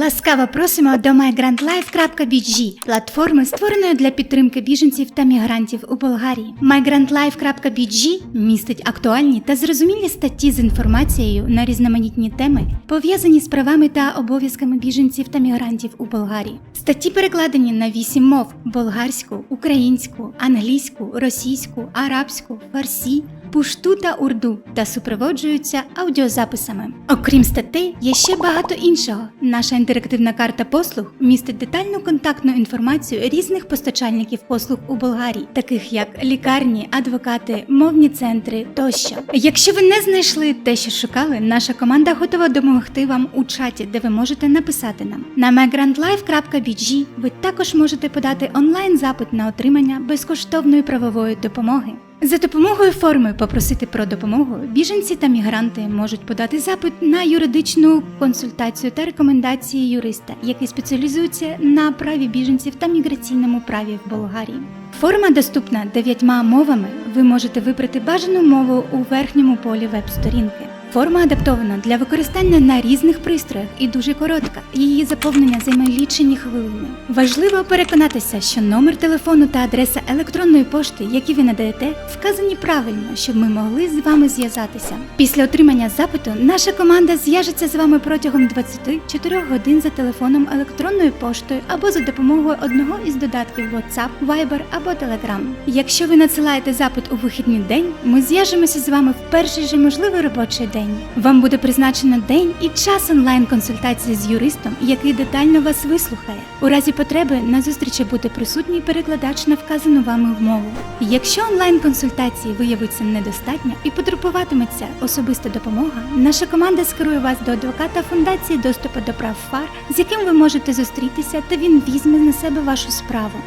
Ласкаво просимо до migrantlife.bg, платформи, створеної для підтримки біженців та мігрантів у Болгарії. migrantlife.bg містить актуальні та зрозумілі статті з інформацією на різноманітні теми, пов'язані з правами та обов'язками біженців та мігрантів у Болгарії. Статті перекладені на вісім мов: болгарську, українську, англійську, російську, арабську, фарсі. Пушту та урду та супроводжуються аудіозаписами. Окрім статей, є ще багато іншого. Наша інтерактивна карта послуг містить детальну контактну інформацію різних постачальників послуг у Болгарії, таких як лікарні, адвокати, мовні центри тощо. Якщо ви не знайшли те, що шукали, наша команда готова допомогти вам у чаті, де ви можете написати нам. На migrantlife.bg ви також можете подати онлайн запит на отримання безкоштовної правової допомоги. За допомогою форми попросити про допомогу біженці та мігранти можуть подати запит на юридичну консультацію та рекомендації юриста, який спеціалізується на праві біженців та міграційному праві в Болгарії. Форма доступна дев'ятьма мовами. Ви можете вибрати бажану мову у верхньому полі веб-сторінки. Форма адаптована для використання на різних пристроях і дуже коротка. Її заповнення займе лічені хвилини. Важливо переконатися, що номер телефону та адреса електронної пошти, які ви надаєте, вказані правильно, щоб ми могли з вами зв'язатися. Після отримання запиту наша команда зв'яжеться з вами протягом 24 годин за телефоном електронною поштою або за допомогою одного із додатків WhatsApp, Viber або Telegram. Якщо ви надсилаєте запит у вихідний день, ми зв'яжемося з вами в перший же можливий робочий день. Вам буде призначено день і час онлайн-консультації з юристом, який детально вас вислухає. У разі потреби на зустрічі буде присутній перекладач на вказану вами мову. Якщо онлайн-консультації виявиться недостатньо і потребуватиметься особиста допомога, наша команда скерує вас до адвоката фундації доступу до прав ФАР, з яким ви можете зустрітися, та він візьме на себе вашу справу.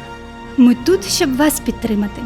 Ми тут, щоб вас підтримати.